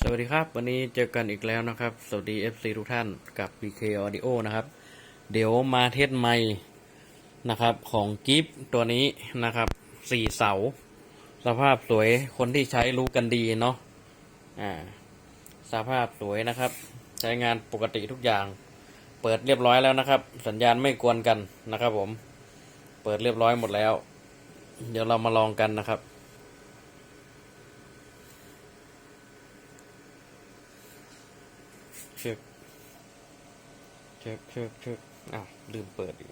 สวัสดีครับวันนี้เจอกันอีกแล้วนะครับ สวัสดี FC ทุกท่านกับ PK Audio นะครับ เดี๋ยวมาเทสไมค์นะครับของกิฟตัวนี้นะครับสี่เสา สภาพสวยคนที่ใช้รู้กันดีเนาะอ่าสภาพสวยนะครับ ใช้งานปกติทุกอย่าง เปิดเรียบร้อยแล้วนะครับ สัญญาณไม่กวนกันนะครับผม เปิดเรียบร้อยหมดแล้ว เดี๋ยวเรามาลองกันนะครับ เช็คเช็คเช็คเช็คอ้าวลืมเปิดอีก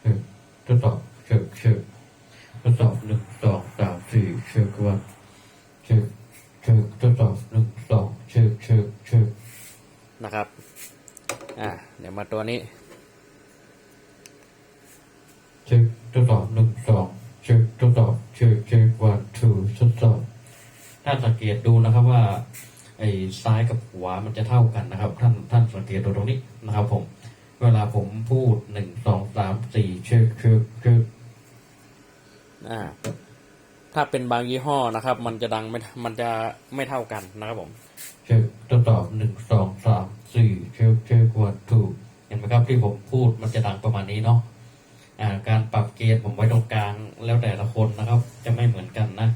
เช็คทดสอบเช็คเช็คทดสอบหนึ่งสองสามสี่เช็ควันเช็คเช็คทดสอบหนึ่งสองเช็คเช็คเช็คนะครับ อ่า เดี๋ยวมาตัวนี้เช็คทดสอบหนึ่งสองเช็คทดสอบเช็คเช็ควันทูทดสอบท่านสังเกตดูนะครับว่า ไอ้ซ้ายกับขวามันจะเท่ากันนะครับ ท่านท่านสังเกตดูตรงนี้นะครับ ผม เวลาผมพูดหนึ่งสองสามสี่เช็คเช็คเช็คอ่าถ้าเป็นบางยี่ห้อนะครับ มันจะดังไม่มันจะไม่เท่ากันนะครับผมเช็คทดสอบหนึ่งสองสามสี่เช็คเช็ควันทูเห็นไหมครับที่ผมพูดมันจะดังประมาณนี้เนาะอ่า การปรับเกณฑ์ผมไว้ตรงกลางแล้วแต่ละคนนะครับ จะไม่เหมือนกันนะ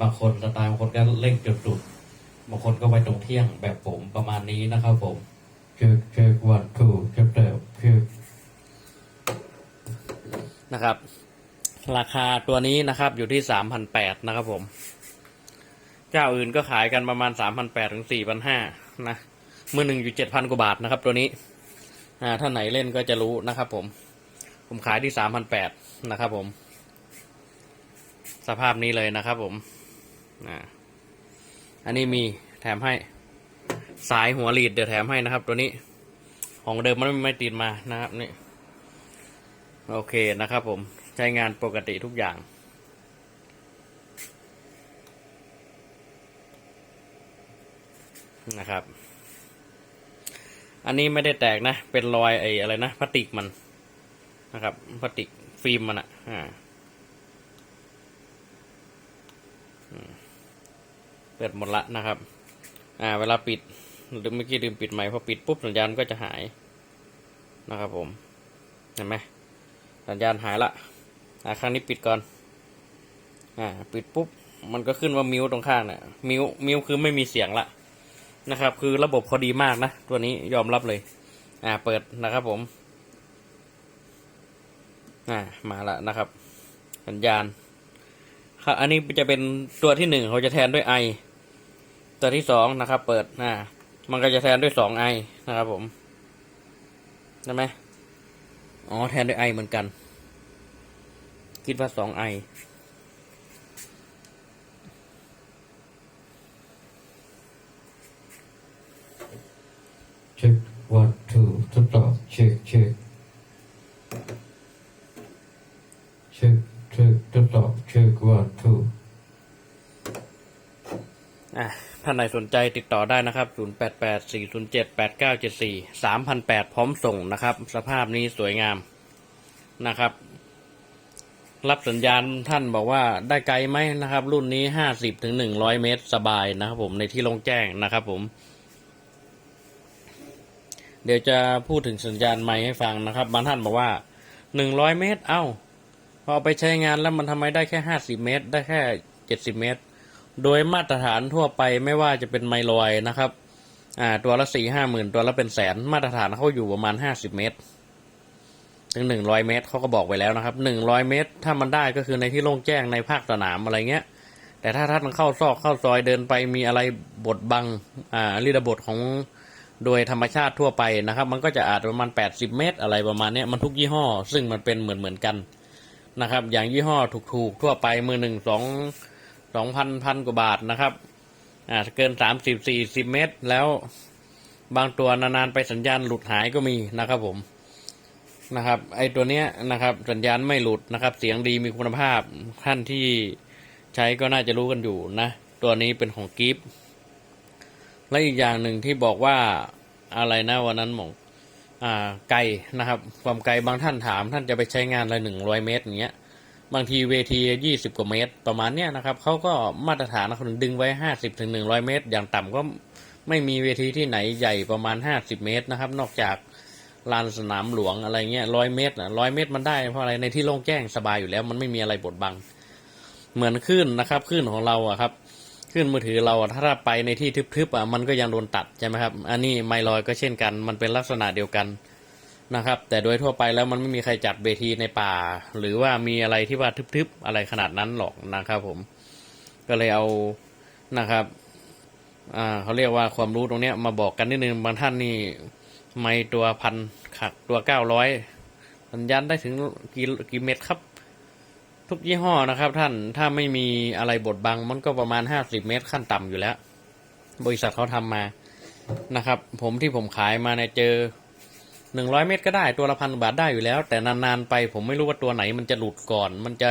บางคนสไตล์บางคนก็เร่งจุดสุด บางคนก็ไว้ตรงเที่ยงแบบผมประมาณนี้นะครับผมเช็คเช็ควันทูเช็คแล้วเช็คนะครับ ราคาตัวนี้นะครับอยู่ที่สามพันแปดนะครับผม เจ้าอื่นก็ขายกันประมาณสามพันแปดถึงสี่พันห้านะมือหนึ่งอยู่เจ็ดพันกว่าบาทนะครับ ตัวนี้ อ่าถ้าไหนเล่นก็จะรู้นะครับผม ผมขายที่สามพันแปดนะครับผม สภาพนี้เลยนะครับผม อ่า อันนี้มีแถมให้สายหัวลีดเดี๋ยวแถมให้นะครับ ตัวนี้ของเดิมมันไม่ติดมานะครับนี่โอเคนะครับ ผมใช้งานปกติทุกอย่าง นะครับ อันนี้ไม่ได้แตกนะ เป็นรอยไอ้อะไรนะพลาสติกมันนะครับพลาสติกฟิล์มมันอะอ่าอืม เปิดหมดละนะครับ อ่า เวลาปิดหรือเมื่อกี้ลืมปิดใหม่พอปิดปุ๊บสัญญาณก็จะหายนะครับผม เห็นไหมสัญญาณหายละ อ่าครั้งนี้ปิดก่อน อ่า ปิดปุ๊บ มันก็ขึ้นว่ามิวตรงข้างเนี่ยมิวมิวคือไม่มีเสียงละนะครับ คือระบบพอดีมากนะ ตัวนี้ยอมรับเลย อ่า เปิดนะครับผม อ่า มาละนะครับ สัญญาณครับอันนี้จะเป็นตัวที่หนึ่งเขาจะแทนด้วยไอ ตัวที่สองนะครับ เปิดอ่ามันก็จะแทนด้วยสองไอนะครับผมใช่ไหมอ๋อแทนด้วยไอเหมือนกัน คิดว่าสองไอเช็ควันทูทดสอบเช็คเช็คเช็คเช็คทดสอบเช็ควันทูอะ ท่านไหนสนใจติดต่อได้นะครับ 0884078974 3,008พร้อมส่งนะครับ สภาพนี้สวยงามนะครับ รับสัญญาณท่านบอกว่าได้ไกลไหมนะครับ รุ่นนี้ 50ถึง100 เมตรสบายนะครับผมในที่โล่งแจ้งนะครับผม เดี๋ยวจะพูดถึงสัญญาณไม้ให้ฟังนะครับ บางท่านบอกว่า 100 เมตร เอ้า พอไปใช้งานแล้วมันทำไมได้แค่ 50 เมตร ได้แค่ 70 เมตร โดยมาตรฐานทั่วไปไม่ว่าจะเป็นไมลอยนะครับอ่าตัวละสี่ห้าหมื่นตัวละเป็นแสนมาตรฐานเขาอยู่ประมาณห้าสิบเมตร ถึงหนึ่งร้อยเมตรเขาก็บอกไว้แล้วนะครับหนึ่งร้อยเมตร ถ้ามันได้ก็คือในที่โล่งแจ้งในภาคสนามอะไรเงี้ย แต่ถ้าท่านเข้าซอกเข้าซอยเดินไปมีอะไรบดบังอ่ารีดบทของโดยธรรมชาติทั่วไปนะครับ มันก็จะอาจประมาณแปดสิบเมตร อะไรประมาณเนี้ยมันทุกยี่ห้อ ซึ่งมันเป็นเหมือนเหมือนกันนะครับ อย่างยี่ห้อถูกๆ ทั่วไปมือหนึ่งสอง สองพันพันกว่าบาทนะครับ อ่าเกินสามสิบสี่สิบเมตร แล้วบางตัวนานๆไปสัญญาณหลุดหายก็มีนะครับผมนะครับ ไอตัวเนี้ยนะครับ สัญญาณไม่หลุดนะครับ เสียงดีมีคุณภาพท่านที่ใช้ก็น่าจะรู้กันอยู่นะ ตัวนี้เป็นของกิฟต์และอีกอย่างหนึ่งที่บอกว่าอะไรนะวันนั้นหมองอ่าไกลนะครับ ความไกลบางท่านถามท่านจะไปใช้งานอะไรหนึ่งร้อยเมตรอย่างเงี้ย บางทีเวทียี่สิบกว่าเมตร ประมาณเนี้ยนะครับเขาก็มาตรฐานเขาดึงไว้ห้าสิบถึงหนึ่งร้อยเมตร อย่างต่ำก็ไม่มีเวทีที่ไหนใหญ่ประมาณห้าสิบเมตรนะครับ นอกจากลานสนามหลวงอะไรเงี้ยร้อยเมตรอะร้อยเมตรมันได้เพราะอะไรในที่โล่งแจ้งสบายอยู่แล้ว มันไม่มีอะไรบดบัง เหมือนคลื่นนะครับคลื่นของเราอะครับคลื่นมือถือเราถ้าไปในที่ทึบๆอะมันก็ยังโดนตัดใช่ไหมครับ อันนี้ไมลอยก็เช่นกัน มันเป็นลักษณะเดียวกัน นะครับ แต่โดยทั่วไปแล้วมันไม่มีใครจัดเวทีในป่า หรือว่ามีอะไรที่ว่าทึบๆอะไรขนาดนั้นหรอกนะครับผมก็เลยเอานะครับอ่าเขาเรียกว่าความรู้ตรงเนี้ยมาบอกกันนิดนึงบางท่านนี่ไม่ตัวพันขักตัวเก้าร้อยสัญญาณได้ถึงกี่กี่เมตรครับ ทุกยี่ห้อนะครับ ท่านถ้าไม่มีอะไรบดบังมันก็ประมาณห้าสิบเมตรขั้นต่ำอยู่แล้ว บริษัทเขาทำมานะครับ ผมที่ผมขายมาเนี่ยเจอ หนึ่งร้อยเมตรก็ได้ตัวละพันบาทได้อยู่แล้ว แต่นานๆไปผมไม่รู้ว่าตัวไหนมันจะหลุดก่อน มันจะ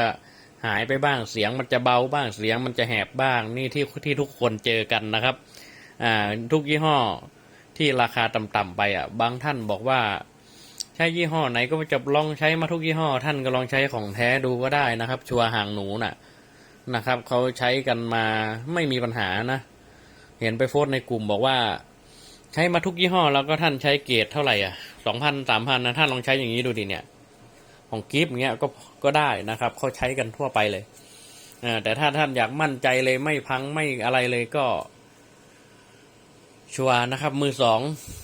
หายไปบ้างเสียงมันจะเบาบ้างเสียงมันจะแหบบ้างนี่ที่ที่ทุกคนเจอกันนะครับอ่าทุกยี่ห้อที่ราคาต่ำๆไปอะ บางท่านบอกว่าใช้ยี่ห้อไหนก็จะลองใช้มาทุกยี่ห้อ ท่านก็ลองใช้ของแท้ดูก็ได้นะครับ ชัวร์ห่างหนูน่ะนะครับเขาใช้กันมาไม่มีปัญหานะ เห็นไปโพสในกลุ่มบอกว่า ช้มาทุกยี่ห้อแล้วก็ท่านใช้เกรดเท่าไหร่อะสองพันสามพันนะท่านลองใช้อย่างนี้ดูดิเนี่ย ของกิฟต์เงี้ยก็ก็ได้นะครับเขาใช้กันทั่วไปเลยอ่าแต่ถ้าท่านอยากมั่นใจเลยไม่พังไม่อะไรเลยก็ ชัวนะครับ มือสอง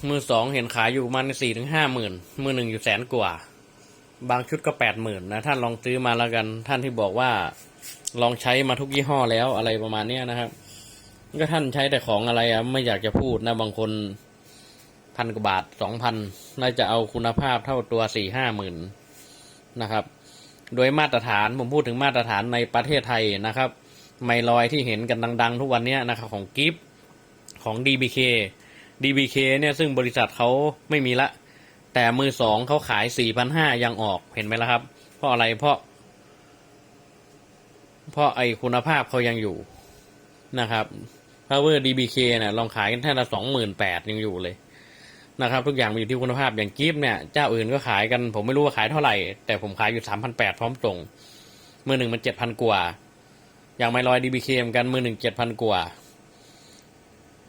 มือสองเห็นขายอยู่มันสี่ถึงห้าหมื่นมือหนึ่งอยู่แสนกว่า บางชุดก็แปดหมื่นนะท่านลองซื้อมาแล้วกัน ท่านที่บอกว่า ลองใช้มาทุกยี่ห้อแล้วอะไรประมาณเนี้ยนะครับ ก็ท่านใช้แต่ของอะไรอะไม่อยากจะพูดนะบางคนพันกว่าบาทสองพันน่าจะเอาคุณภาพเท่าตัวสี่ห้าหมื่นนะครับ โดยมาตรฐานผมพูดถึงมาตรฐานในประเทศไทยนะครับ ไมลอยที่เห็นกันดัง ๆ ทุกวันนี้นะครับของกิฟของ DBK DBK เนี่ยซึ่งบริษัทเขาไม่มีละ แต่มือสองเขาขาย4,500ยังออกเห็นไหมล่ะครับ เพราะอะไรเพราะ เพราะไอคุณภาพเขายังอยู่นะครับ Power DBK เนี่ยลองขายกันแค่ละ28,000ยังอยู่เลยนะครับ ทุกอย่างมันอยู่ที่คุณภาพอย่างกิฟเนี่ย เจ้าอื่นก็ขายกัน ผมไม่รู้ว่าขายเท่าไหร่ แต่ผมขายอยู่3,800พร้อมส่ง มือหนึ่งมัน7,000กว่า อย่างไมลอย DBK เหมือนกันมือหนึ่ง7,000กว่า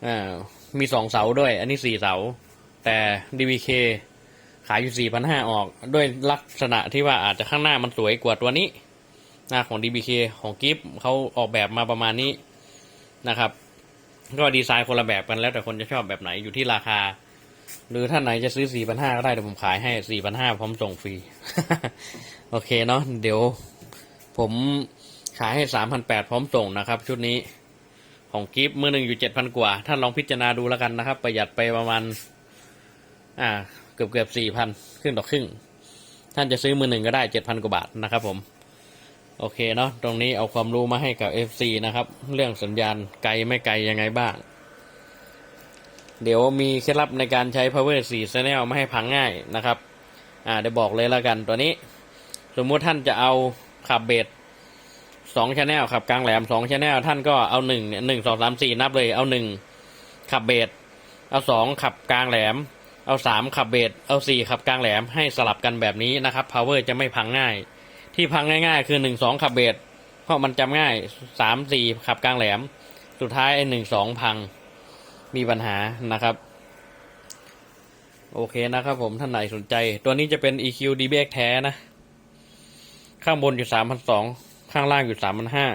อ่ามีสองเสาด้วย อันนี้สี่เสา แต่ DBK ขายอยู่สี่พันห้าออก ด้วยลักษณะที่ว่าอาจจะข้างหน้ามันสวยกว่าตัวนี้หน้าของ DBK ของกิฟเขาออกแบบมาประมาณนี้นะครับ ก็ดีไซน์คนละแบบกันแล้วแต่คนจะชอบแบบไหนอยู่ที่ราคา หรือท่านไหนจะซื้อสี่พันห้าก็ได้เดี๋ยวผมขายให้สี่พันห้าพร้อมส่งฟรี โอเคเนาะเดี๋ยว ผมขายให้สามพันแปดพร้อมส่งนะครับ ชุดนี้ของกิฟต์มือหนึ่งอยู่เจ็ดพันกว่า ท่านลองพิจารณาดูแล้วกันนะครับ ประหยัดไปประมาณ อ่า เกือบเกือบสี่พันครึ่งต่อครึ่ง ท่านจะซื้อมือหนึ่งก็ได้เจ็ดพันกว่าบาทนะครับผม โอเคเนาะตรงนี้เอาความรู้มาให้กับ FC นะครับ เรื่องสัญญาณไกลไม่ไกลยังไงบ้าง เดี๋ยวมีเคล็ดลับในการใช้ power 4 channel ไม่ให้พังง่ายนะครับ อ่าเดี๋ยวบอกเลยแล้วกันตัวนี้ สมมุติท่านจะเอาขับเบสสองชแนลขับกลางแหลมสองชแนลท่านก็เอาหนึ่งเนี่ยหนึ่งสองสามสี่นับเลยเอาหนึ่งขับเบสเอาสองขับกลางแหลม เอาสามขับเบสเอาสี่ขับกลางแหลมให้สลับกันแบบนี้นะครับ power จะไม่พังง่าย ที่พังง่ายๆ คือหนึ่งสองขับเบสเพราะมันจำง่ายสามสี่ขับกลางแหลม สุดท้ายไอ้หนึ่งสองพังมีปัญหานะครับ โอเคนะครับผมท่านไหนสนใจ ตัวนี้จะเป็น EQ DBX แท้นะ ข้างบนอยู่สามพันสองข้างล่างอยู่สามพันห้า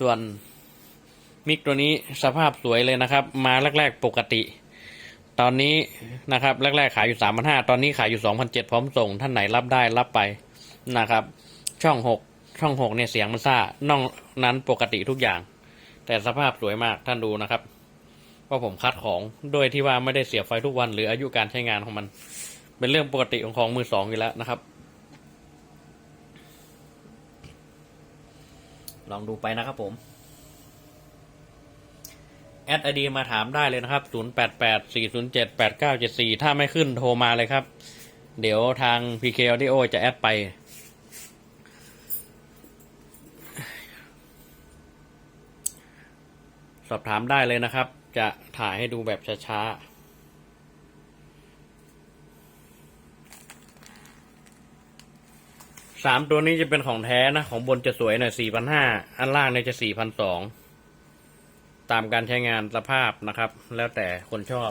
ส่วนมิกตัวนี้สภาพสวยเลยนะครับ มาแรก ๆ ปกติ ตอนนี้นะครับ แรก ๆ ขายอยู่สามพันห้าตอนนี้ขายอยู่สองพันเจ็ดพร้อมส่ง ท่านไหนรับได้รับไป นะครับ ช่องหกช่องหกเนี่ยเสียงมันซ่านอกนั้นปกติทุกอย่าง แต่สภาพสวยมากท่านดูนะครับว่าผมคัดของโดยที่ว่าไม่ได้เสียบไฟทุกวัน หรืออายุการใช้งานของมัน เป็นเรื่องปกติของของมือสองอยู่แล้วนะครับ ลองดูไปนะครับผมแอดไอดีมาถามได้เลยนะครับ 0884078974 ถ้าไม่ขึ้นโทรมาเลยครับ เดี๋ยวทาง PK Audio จะแอดไป สอบถามได้เลยนะครับ จะถ่ายให้ดูแบบช้าๆสามตัวนี้จะเป็นของแท้นะ ของบนจะสวยหน่อยสี่พันห้าอันล่างเนี่ยจะสี่พันสองตามการใช้งานสภาพนะครับ แล้วแต่คนชอบ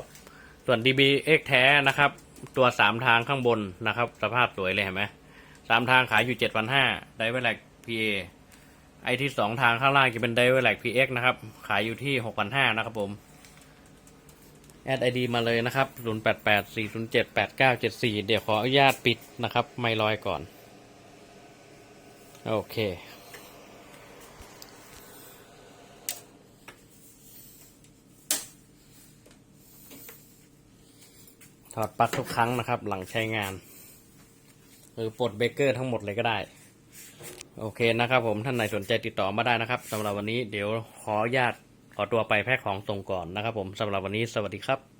ส่วน DBX แท้นะครับ ตัวสามทางข้างบนนะครับ สภาพสวยเลยเห็นไหมสามทางขายอยู่เจ็ดพันห้าไดเวลแลก PA ไอที่สองทางข้างล่างจะเป็นไดเวลแลก PX นะครับ ขายอยู่ที่หกพันห้านะครับผม แอดไอดีมาเลยนะครับ0884078974เดี๋ยวขออนุญาตปิดนะครับ ไม่ลอยก่อน โอเคถอดปลั๊กทุกครั้งนะครับ หลังใช้งาน หรือปลดเบรกเกอร์ทั้งหมดเลยก็ได้ โอเคนะครับผมท่านไหนสนใจติดต่อมาได้นะครับสำหรับวันนี้เดี๋ยวขอญาตขอตัวไปแพ็คของส่งก่อนนะครับผมสำหรับวันนี้สวัสดีครับ